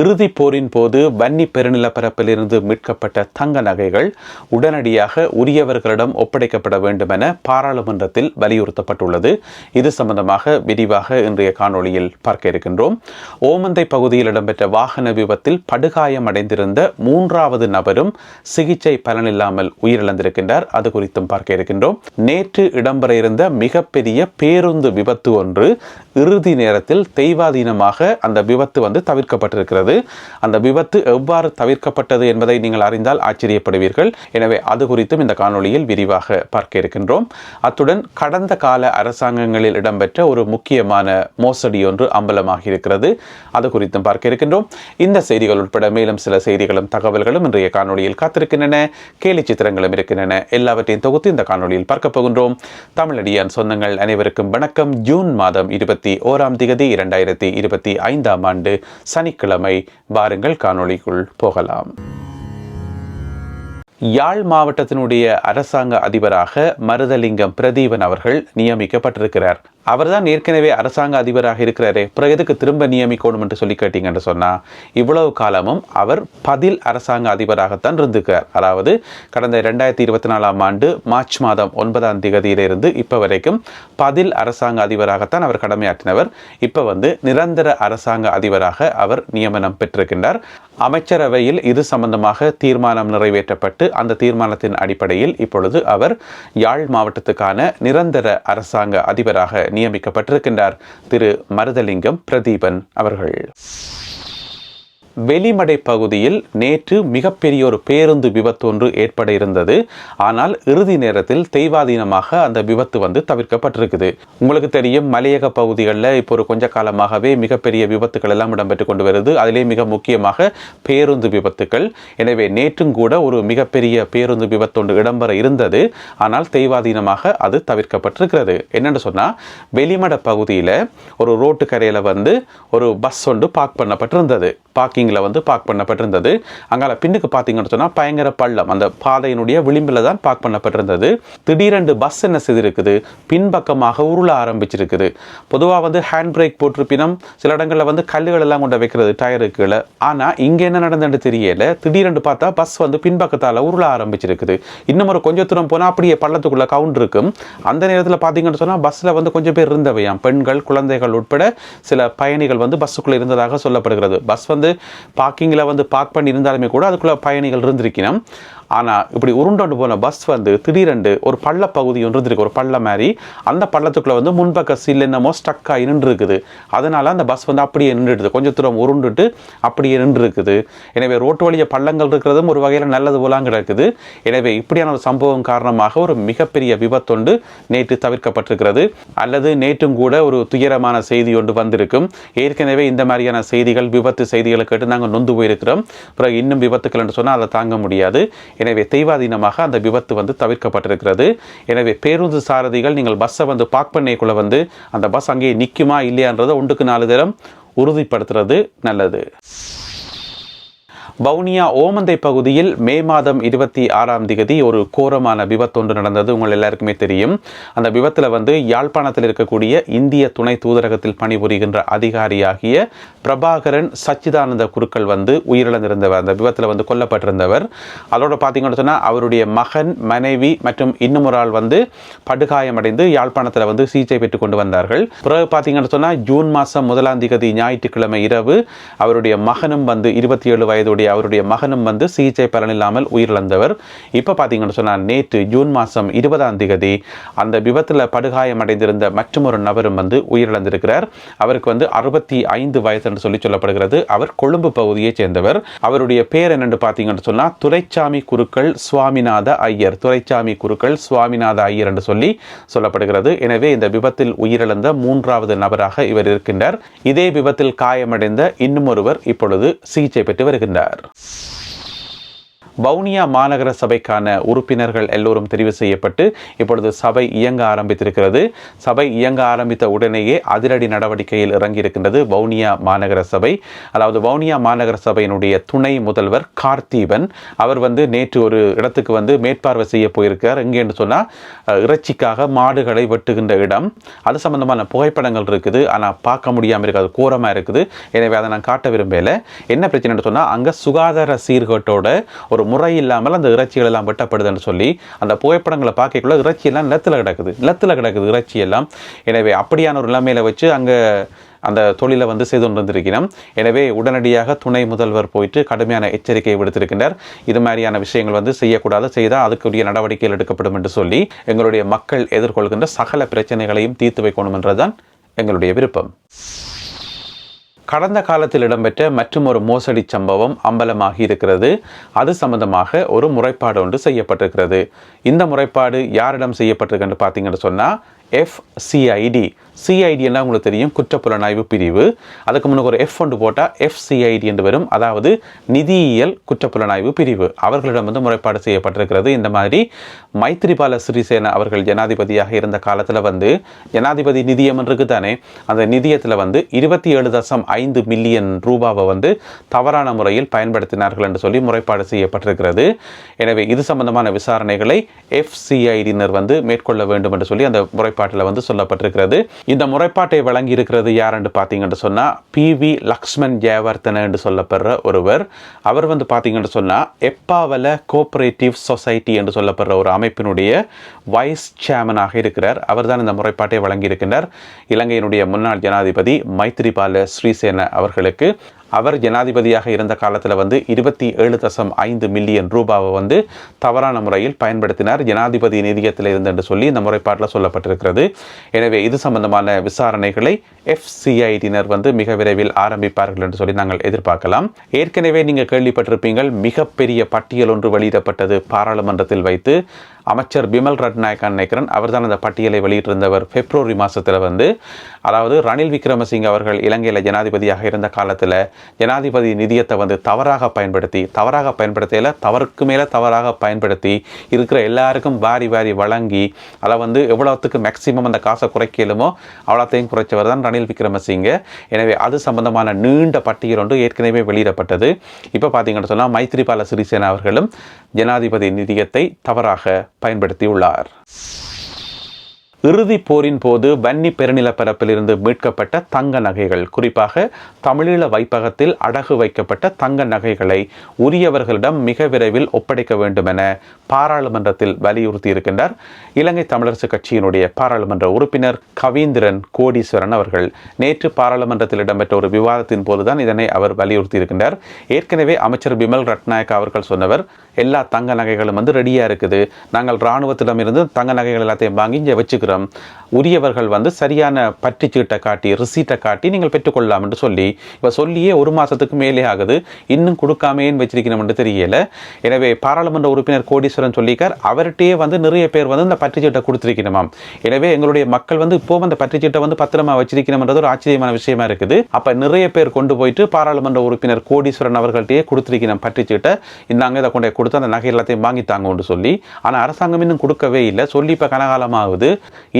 இறுதிப் போரின் போது வன்னி பெருநிலப்பரப்பிலிருந்து மீட்கப்பட்ட தங்க நகைகள் உடனடியாக உரியவர்களிடம் ஒப்படைக்கப்பட வேண்டும் என பாராளுமன்றத்தில் வலியுறுத்தப்பட்டுள்ளது. இது சம்பந்தமாக விரிவாக இன்றைய காணொளியில் பார்க்க இருக்கின்றோம். ஓமந்தை பகுதியில் இடம்பெற்ற வாகன விபத்தில் படுகாயம் அடைந்திருந்த மூன்றாவது நபரும் சிகிச்சை பலனில்லாமல் உயிரிழந்திருக்கின்றார். அது குறித்தும் பார்க்க இருக்கின்றோம். நேற்று இடம்பெற இருந்த மிகப்பெரிய பேருந்து விபத்து ஒன்று இறுதி நேரத்தில் தெய்வாதீனமாக அந்த விபத்து வந்து தவிர்க்கப்பட்டிருக்கிறது. அந்த விபத்து எவ்வாறு தவிர்க்கப்பட்டது என்பதை நீங்கள் அறிந்தால் ஆச்சரியப்படுவீர்கள். எனவே அது குறித்தும் இந்த காணொளியில் விரிவாக பார்க்க இருக்கின்றோம். அத்துடன் கடந்த கால அரசாங்கங்களில் இடம்பெற்ற ஒரு முக்கியமான மோசடி ஒன்று அம்பலமாக இருக்கிறது. அது குறித்தும் பார்க்க இருக்கின்றோம். இந்த செய்திகள் உட்பட மேலும் சில செய்திகளும் தகவல்களும் இன்றைய காணொளியில் காத்திருக்கின்றன. கேலி சித்திரங்களும் இருக்கின்றன. எல்லாவற்றையும் தொகுத்து இந்த காணொளியில் பார்க்க போகின்றோம். தமிழடியான் சொந்தங்கள் அனைவருக்கும் வணக்கம். ஜூன் மாதம் இருபத்தி ஓராம் திகதி இரண்டாயிரத்தி இருபத்தி ஐந்தாம் ஆண்டு சனிக்கிழமை வாருங்கள் காணொளிக்குள் போகலாம். யாழ் மாவட்டத்தினுடைய அரசாங்க அதிபராக மருதலிங்கம் பிரதீபன் அவர்கள் நியமிக்கப்பட்டிருக்கிறார். அவர்தான் ஏற்கனவே அரசாங்க அதிபராக இருக்கிறாரே. பிறகு எதுக்கு திரும்ப நியமிக்கணும் என்று சொல்லி கேட்டீங்கன்னு சொன்னால் இவ்வளவு காலமும் அவர் பதில் அரசாங்க அதிபராகத்தான் இருந்திருக்கார் அதாவது கடந்த ரெண்டாயிரத்தி இருபத்தி நாலாம் ஆண்டு மார்ச் மாதம் ஒன்பதாம் தேதியிலிருந்து இப்போ வரைக்கும் பதில் அரசாங்க அதிபராகத்தான் அவர் கடமையாற்றினவர். இப்போ வந்து நிரந்தர அரசாங்க அதிபராக அவர் நியமனம் பெற்றிருக்கின்றார். அமைச்சரவையில் இது சம்பந்தமாக தீர்மானம் நிறைவேற்றப்பட்டு அந்த தீர்மானத்தின் அடிப்படையில் இப்பொழுது அவர் யாழ் மாவட்டத்துக்கான நிரந்தர அரசாங்க அதிபராக நியமிக்கப்பட்டிருக்கின்றார். திரு. மருதலிங்கம் பிரதீபன் அவர்கள். வெளிமடை பகுதியில் நேற்று மிகப்பெரிய ஒரு பேருந்து விபத்து ஒன்று ஏற்பட இருந்தது. ஆனால் இறுதி நேரத்தில் தெய்வாதீனமாக அந்த விபத்து வந்து தவிர்க்கப்பட்டிருக்குது. உங்களுக்கு தெரியும் மலையக பகுதிகளில் இப்போ ஒரு கொஞ்ச காலமாகவே மிகப்பெரிய விபத்துக்கள் எல்லாம் இடம்பெற்று கொண்டு வருது. அதிலே மிக முக்கியமாக பேருந்து விபத்துக்கள். எனவே நேற்றும் கூட ஒரு மிகப்பெரிய பேருந்து விபத்து ஒன்று இடம்பெற இருந்தது. ஆனால் தெய்வாதீனமாக அது தவிர்க்கப்பட்டிருக்கிறது. என்னென்னு சொன்னால் வெளிமட பகுதியில் ஒரு ரோட்டு கரையில் வந்து ஒரு பஸ் ஒன்று பார்க் பண்ணப்பட்டிருந்தது. பார்க்கிங் பார்க்கிங்கில் வந்து பார்க் பண்ணப்பட்டிருந்தது. அங்கால பின்னுக்கு பார்த்தீங்கன்னு சொன்னால் பயங்கர பள்ளம். அந்த பாதையினுடைய விளிம்பில் தான் பார்க் பண்ணப்பட்டிருந்தது. திடீரென்று பஸ் என்ன செய்திருக்குது? பின்பக்கமாக உருள ஆரம்பிச்சிருக்குது. பொதுவாக வந்து ஹேண்ட் பிரேக் போட்டிருப்பினும் சில இடங்களில் வந்து கல்லுகள் எல்லாம் கொண்டு வைக்கிறது டயருக்கு கீழே ஆனால் இங்கே என்ன நடந்ததுன்னு தெரியல. திடீரென்று பார்த்தா பஸ் வந்து பின்பக்கத்தால் உருள ஆரம்பிச்சிருக்குது. இன்னும் ஒரு கொஞ்சம் தூரம் போனால் அப்படியே பள்ளத்துக்குள்ள கவுண்ட் இருக்கும். அந்த நேரத்தில் பார்த்தீங்கன்னு சொன்னால் பஸ்ஸில் வந்து கொஞ்சம் பேர் இருந்தவையாம். பெண்கள் குழந்தைகள் உட்பட சில பயணிகள் வந்து பஸ்ஸுக்குள்ளே இருந்ததாக சொல்லப்படுகிறது. பஸ் வந்து பார்க்கிங்கில் வந்து பார்க் பண்ணி இருந்தாலுமே கூட அதுக்குள்ளே பயணிகள் இருந்திருக்கணும். ஆனால் இப்படி உருண்டோண்டு போன பஸ் வந்து திடீரெண்டு ஒரு பள்ள பகுதி ஒன்று இருந்திருக்கு ஒரு பள்ள மாதிரி. அந்த பள்ளத்துக்குள்ளே வந்து முன்பக்க சீல் என்னமோ ஸ்டக் ஆகி நின்று இருக்குது அதனால் அந்த பஸ் வந்து அப்படியே நின்றுடுது. கொஞ்சம் தூரம் உருண்டுட்டு அப்படியே நின்றுருக்குது. எனவே ரோட்டு வழிய பள்ளங்கள் இருக்கிறதும் ஒரு வகையில் நல்லது போலாம் கிடக்குது எனவே இப்படியான ஒரு சம்பவம் காரணமாக ஒரு மிகப்பெரிய விபத்தொண்டு நேற்று தவிர்க்கப்பட்டிருக்கிறது. அல்லது நேற்றும் கூட ஒரு துயரமான செய்தி ஒன்று வந்திருக்கும். ஏற்கனவே இந்த மாதிரியான செய்திகள் விபத்து செய்திகளை கேட்டு நாங்கள் நொந்து போயிருக்கிறோம். பிறகு இன்னும் விபத்துக்கள் என்று சொன்னால் அதை தாங்க முடியாது. எனவே தெய்வாதீனமாக அந்த விபத்து வந்து தவிர்க்கப்பட்டிருக்கிறது. எனவே பேருந்து சாரதிகள் நீங்கள் பஸ்ஸை வந்து பார்க் பண்ணிக்குள்ளே வந்து அந்த பஸ் அங்கேயே நிற்குமா இல்லையான்றதை ஒன்றுக்கு நாலு தரம் உறுதிப்படுத்துறது நல்லது. வவுனியா ஓமந்தை பகுதியில் மே மாதம் இருபத்தி ஆறாம் தேதி ஒரு கோரமான விபத்து ஒன்று நடந்தது. உங்கள் எல்லாருக்குமே தெரியும். அந்த விபத்தில் வந்து யாழ்ப்பாணத்தில் இருக்கக்கூடிய இந்திய துணை தூதரகத்தில் பணிபுரிகின்ற அதிகாரியாகிய பிரபாகரன் சச்சிதானந்த குருக்கள் வந்து உயிரிழந்திருந்தவர். அந்த விபத்தில் வந்து கொல்லப்பட்டிருந்தவர். அதோட பார்த்தீங்கன்னு சொன்னால் அவருடைய மகன் மனைவி மற்றும் இன்னும் ஒரு ஆள் வந்து படுகாயமடைந்து யாழ்ப்பாணத்தில் வந்து சிகிச்சை பெற்றுக் கொண்டு வந்தார்கள். பிறகு பார்த்தீங்கன்னு சொன்னால் ஜூன் மாதம் முதலாம் திகதி ஞாயிற்றுக்கிழமை இரவு அவருடைய மகனும் வந்து இருபத்தி ஏழு வயதுடைய அவருடைய மகனும் வந்து சிகிச்சை பலனில்லாமல் உயிரிழந்தவர். இப்போ பார்த்தீங்கன்னு சொன்னால் நேற்று ஜூன் மாதம் இருபதாம் திகதி அந்த விபத்தில் படுகாயமடைந்திருந்த மற்றொரு நபரும் வந்து உயிரிழந்திருக்கிறார். அவருக்கு வந்து அறுபத்தி ஐந்து வயது என்று சொல்லி சொல்லப்படுகிறது. அவர் கொழும்பு பகுதியைச் சேர்ந்தவர். அவருடைய பேர் என்னென்று பார்த்தீங்கன்னு சொன்னால் துரைச்சாமி குருக்கள் சுவாமிநாத ஐயர். துரைச்சாமி குருக்கள் சுவாமிநாத ஐயர் என்று சொல்லி சொல்லப்படுகிறது. எனவே இந்த விபத்தில் உயிரிழந்த மூன்றாவது நபராக இவர் இருக்கின்றார். இதே விபத்தில் காயமடைந்த இன்னும் ஒருவர் இப்பொழுது சிகிச்சை பெற்று வருகின்றார். lugar. வவுனியா மாநகர சபைக்கான உறுப்பினர்கள் எல்லோரும் தெரிவு செய்யப்பட்டு இப்பொழுது சபை இயங்க ஆரம்பித்திருக்கிறது. சபை இயங்க ஆரம்பித்த உடனேயே அதிரடி நடவடிக்கையில் இறங்கியிருக்கின்றது வவுனியா மாநகர சபை. அதாவது வவுனியா மாநகர சபையினுடைய துணை முதல்வர் கார்த்தீபன் அவர் வந்து நேற்று ஒரு இடத்துக்கு வந்து மேற்பார்வை செய்ய போயிருக்கார். எங்கேன்னு சொன்னால் இறைச்சிக்காக மாடுகளை வெட்டுகின்ற இடம். அது சம்பந்தமான புகைப்படங்கள் இருக்குது. ஆனால் பார்க்க முடியாமல் இருக்குது. அது கோரமாக இருக்குது. எனவே அதை நான் காட்ட விரும்பலை. என்ன பிரச்சனைன்னு சொன்னால் அங்கே சுகாதார சீர்கேட்டோட ஒரு முறை இல்லாமல் அந்த இறைச்சிகள் எல்லாம் வெட்டப்படுதுன்னு சொல்லி அந்த புகைப்படங்களை பார்க்கக்குள்ள இறைச்சி எல்லாம் நிலத்தில் கிடக்குது. நிலத்தில் கிடக்குது இறைச்சி எல்லாம். எனவே அப்படியான ஒரு நிலைமையில வச்சு அங்கே அந்த தொழிலை வந்து செய்து கொண்டிருந்திருக்கிறோம். எனவே உடனடியாக துணை முதல்வர் போயிட்டு கடுமையான எச்சரிக்கையை விடுத்திருக்கின்றார். இது மாதிரியான விஷயங்கள் வந்து செய்யக்கூடாது. செய்தால் அதுக்குரிய நடவடிக்கைகள் எடுக்கப்படும் என்று சொல்லி எங்களுடைய மக்கள் எதிர்கொள்கின்ற சகல பிரச்சனைகளையும் தீர்த்து வைக்கணும் என்றுதான் எங்களுடைய விருப்பம். கடந்த காலத்தில் இடம்பெற்ற மற்றும் ஒரு மோசடி சம்பவம் அம்பலமாகி இருக்கிறது. அது சம்பந்தமாக ஒரு முறைப்பாடு ஒன்று செய்யப்பட்டிருக்கிறது. இந்த முறைப்பாடு யாரிடம் செய்யப்பட்டிருக்குன்னு பார்த்தீங்கன்னு சொன்னால் எஃப்சிஐடி சிஐடின்னா உங்களுக்கு தெரியும் குற்றப்புலனாய்வு பிரிவு. அதுக்கு முன்னுக்கு ஒரு எஃப் ஒன்று போட்டால் எஃப்சிஐடி என்று வரும். அதாவது நிதியியல் குற்றப்புலனாய்வு பிரிவு. அவர்களிடம் வந்து முறைப்பாடு செய்யப்பட்டிருக்கிறது. இந்த மாதிரி மைத்திரிபால சிறிசேன அவர்கள் ஜனாதிபதியாக இருந்த காலத்தில் வந்து ஜனாதிபதி நிதியம் இருக்கு தானே அந்த நிதியத்தில் வந்து இருபத்தி ஏழு தசம் ஐந்து மில்லியன் ரூபாவை வந்து தவறான முறையில் பயன்படுத்தினார்கள் என்று சொல்லி முறைப்பாடு செய்யப்பட்டிருக்கிறது. எனவே இது சம்பந்தமான விசாரணைகளை எஃப்சிஐடியினர் வந்து மேற்கொள்ள வேண்டும் என்று சொல்லி அந்த முறைப்பாட்டில் வந்து சொல்லப்பட்டிருக்கிறது. இந்த முறைப்பாட்டை வழங்கியிருக்கிறது யாருன்னு யார் என்று பார்த்தீங்கன்னு சொன்னால் பி வி லக்ஷ்மன் ஜெயவர்தன என்று சொல்லப்படுற ஒருவர். அவர் வந்து பார்த்தீங்கன்னு சொன்னால் எப்பாவல கோஆபரேட்டிவ் சொசைட்டி என்று சொல்லப்படுற ஒரு அமைப்பினுடைய வைஸ் சேர்மனாக இருக்கிறார். அவர் தான் இந்த முறைப்பாட்டை வழங்கியிருக்கிறார் இலங்கையினுடைய முன்னாள் ஜனாதிபதி மைத்திரிபால ஸ்ரீசேன அவர்களுக்கு. அவர் ஜனாதிபதியாக இருந்த காலத்தில் வந்து இருபத்தி ஏழு தசம் ஐந்து மில்லியன் ரூபாவை வந்து தவறான முறையில் பயன்படுத்தினார். ஜனாதிபதி நிதியத்தில் இருந்து என்று சொல்லி இந்த முறைப்பாட்டில் சொல்லப்பட்டிருக்கிறது. எனவே இது சம்பந்தமான விசாரணைகளை எஃப்சிஐடியினர் வந்து மிக விரைவில் ஆரம்பிப்பார்கள் என்று சொல்லி நாங்கள் எதிர்பார்க்கலாம். ஏற்கனவே நீங்கள் கேள்விப்பட்டிருப்பீங்கள் மிகப்பெரிய பட்டியல் ஒன்று வெளியிடப்பட்டது பாராளுமன்றத்தில் வைத்து அமைச்சர் பிமல் ரட்நாயக் நினைக்கிறன் அவர் தான் அந்த பட்டியலை வெளியிட்டிருந்தவர் பிப்ரவரி மாதத்தில் வந்து. அதாவது ரணில் விக்ரமசிங்க அவர்கள் இலங்கையில் ஜனாதிபதியாக இருந்த காலத்தில் ஜனாதிபதி நிதியத்தை வந்து தவறாக பயன்படுத்தி தவறாக பயன்படுத்தையில் தவறுக்கு மேலே தவறாக பயன்படுத்தி இருக்கிற எல்லாருக்கும் வாரி வாரி வழங்கி அதை வந்து எவ்வளோத்துக்கு மேக்சிமம் அந்த காசை குறைக்கலுமோ அவ்வளோத்தையும் குறைச்சவர் தான் ரணில் விக்ரமசிங்க. எனவே அது சம்பந்தமான நீண்ட பட்டியல் ஒன்று ஏற்கனவே வெளியிடப்பட்டது. இப்போ பார்த்தீங்கன்னு சொன்னால் மைத்ரிபால சிறிசேனா அவர்களும் ஜனாதிபதி நிதியத்தை தவறாக பயன்படுத்தியுள்ளார். இறுதிப் போரின் போது வன்னி பெருநிலப்பரப்பிலிருந்து மீட்கப்பட்ட தங்க நகைகள். குறிப்பாக தமிழீழ வைப்பகத்தில் அடகு வைக்கப்பட்ட தங்க நகைகளை உரியவர்களிடம் மிக விரைவில் ஒப்படைக்க வேண்டும் என பாராளுமன்றத்தில் வலியுறுத்தி இருக்கின்றார் இலங்கை தமிழரசு கட்சியினுடைய பாராளுமன்ற உறுப்பினர் கவீந்திரன் கோடீஸ்வரன் அவர்கள். நேற்று பாராளுமன்றத்தில் இடம்பெற்ற ஒரு விவாதத்தின் போதுதான் இதனை அவர் வலியுறுத்தி இருக்கின்றார் ஏற்கனவே அமைச்சர் பிமல் ரட்நாயக் அவர்கள் சொன்னவர் எல்லா தங்க நகைகளும் வந்து ரெடியாக இருக்குது. நாங்கள் இராணுவத்திடமிருந்து தங்க நகைகள் எல்லாத்தையும் வாங்கி இங்கே வச்சுக்கிறோம். உரியவர்கள் வந்து சரியான பற்றிச்சீட்டை காட்டி ரிசீட்டை காட்டி நீங்கள் பெற்றுக்கொள்ளலாம் என்று சொல்லி இப்போ சொல்லியே ஒரு மாதத்துக்கு மேலே ஆகுது. இன்னும் கொடுக்காமேன்னு வச்சிருக்கணும் என்று தெரியல. எனவே பாராளுமன்ற உறுப்பினர் கோடீஸ்வரன் சொல்லிக்கார் அவர்கிட்டயே வந்து நிறைய பேர் வந்து இந்த பற்றிச்சீட்டை கொடுத்துருக்கணுமாம். எனவே எங்களுடைய மக்கள் வந்து இப்போ அந்த பற்றிச்சீட்டை வந்து பத்திரமா வச்சிருக்கணும்ன்றது ஒரு ஆச்சரியமான விஷயமா இருக்குது. அப்போ நிறைய பேர் கொண்டு போயிட்டு பாராளுமன்ற உறுப்பினர் கோடீஸ்வரன் அவர்கள்ட்டயே கொடுத்துருக்கணும் பற்றிச்சீட்டை. இந்தாங்க இதை கொண்டு கொடுத்து அந்த நகை எல்லாத்தையும் வாங்கித்தாங்கன்னு சொல்லி ஆனால் அரசாங்கம் இன்னும் கொடுக்கவே இல்லை. சொல்லி இப்போ கனகாலமாகுது.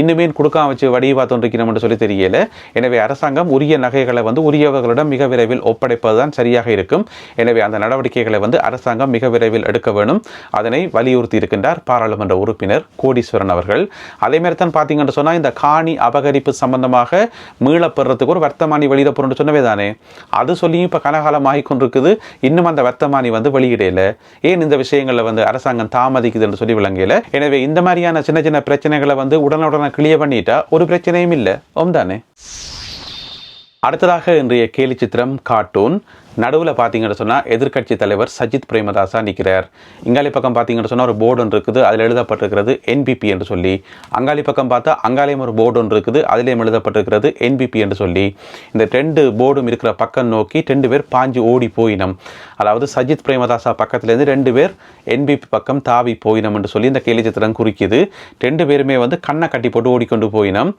இன்னுமே கொடுக்காம வச்சு வடிவா தோன்றிக்கணும் என்று சொல்லி தெரியல. எனவே அரசாங்கம் உரிய நகைகளை வந்து உரியவர்களிடம் மிக விரைவில் ஒப்படைப்பது தான் சரியாக இருக்கும். எனவே அந்த நடவடிக்கைகளை வந்து அரசாங்கம் மிக விரைவில் எடுக்க வேண்டும் அதனை வலியுறுத்தி இருக்கின்றார் பாராளுமன்ற உறுப்பினர் கோடீஸ்வரன் அவர்கள். அதே மாதிரி தான் பார்த்தீங்கன்னு சொன்னால் இந்த காணி அபகரிப்பு சம்பந்தமாக மீளப்பெறத்துக்கு ஒரு வர்த்தமானி வெளியிடப்படும் சொன்னவே தானே. அது சொல்லியும் இப்போ கனகாலம் ஆகிக்கொண்டிருக்குது இன்னும் அந்த வர்த்தமானி வந்து வெளியிடல. ஏன் இந்த விஷயங்களில் வந்து அரசாங்கம் தாமதிக்குது என்று சொல்லி விளங்கல. எனவே இந்த மாதிரியான சின்ன சின்ன பிரச்சனைகளை வந்து உடனே கிளியர் பண்ணிட்டா ஒரு பிரச்சனையும் இல்லை. ஓம் தானே அடுத்ததாக இன்றைய கேலி சித்திரம் கார்ட்டூன் நடுவில் பார்த்தீங்கன்னு சொன்னால் எதிர்க்கட்சி தலைவர் சஜித் பிரேமதாசா நிற்கிறார் இங்காலி பக்கம் பார்த்தீங்கன்னு சொன்னால் ஒரு போர்டு ஒன்று இருக்குது அதில் எழுதப்பட்டிருக்கிறது என்பிபி என்று சொல்லி. அங்காளி பக்கம் பார்த்தா அங்காலையும் ஒரு போர்டு ஒன்று இருக்குது அதிலேயும் எழுதப்பட்டிருக்கிறது என்பிபி என்று சொல்லி. இந்த ரெண்டு போர்டும் இருக்கிற பக்கம் நோக்கி ரெண்டு பேர் பாஞ்சு ஓடி போயினம். அதாவது சஜித் பிரேமதாசா பக்கத்துலேருந்து ரெண்டு பேர் என்பிபி பக்கம் தாவி போயினம் என்று சொல்லி இந்த கேலி சித்திரம் குறிக்குது. ரெண்டு பேருமே வந்து கண்ணை கட்டி போட்டு ஓடிக்கொண்டு போயினம்.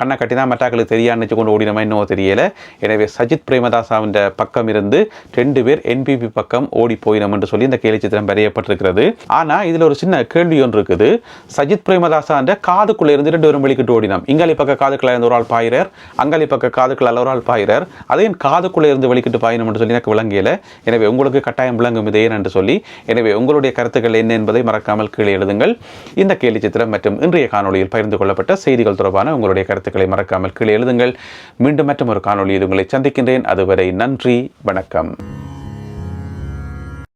கண்ணை கட்டி தான் மற்றாக்களுக்கு தெரியான்னு கொண்டு ஓடினமா இன்னும் தெரியலை. எனவே சஜித் பிரேமதாசாவின் பக்கம் இருந்து இருந்து ரெண்டு பேர் என்பிபி பக்கம் ஓடி போயினோம் என்று சொல்லி இந்த கேலி சித்திரம் வரையப்பட்டிருக்கிறது. ஆனா இதுல ஒரு சின்ன கேள்வி ஒன்று இருக்குது. சஜித் பிரேமதாசான்ற காதுக்குள்ள இருந்து ரெண்டு பேரும் வெளிக்கிட்டு ஓடினோம். இங்காலி பக்க காதுக்குள்ள இருந்து ஒரு ஆள் பாயிரர் அங்காலி பக்க காதுக்குள்ள ஒரு ஆள் பாயிரர் அதையும் காதுக்குள்ள இருந்து வெளிக்கிட்டு பாயினம் என்று சொல்லி எனக்கு விளங்கியல. எனவே உங்களுக்கு கட்டாயம் விளங்கும் இதே என்று சொல்லி எனவே உங்களுடைய கருத்துக்கள் என்ன என்பதை மறக்காமல் கீழே எழுதுங்கள். இந்த கேலி சித்திரம் மற்றும் இன்றைய காணொளியில் பகிர்ந்து கொள்ளப்பட்ட செய்திகள் தொடர்பான உங்களுடைய கருத்துக்களை மறக்காமல் கீழே எழுதுங்கள். மீண்டும் மற்றும் ஒரு காணொளியில் உங்களை சந்திக்கின்றேன். அதுவரை நன்றி வணக்கம்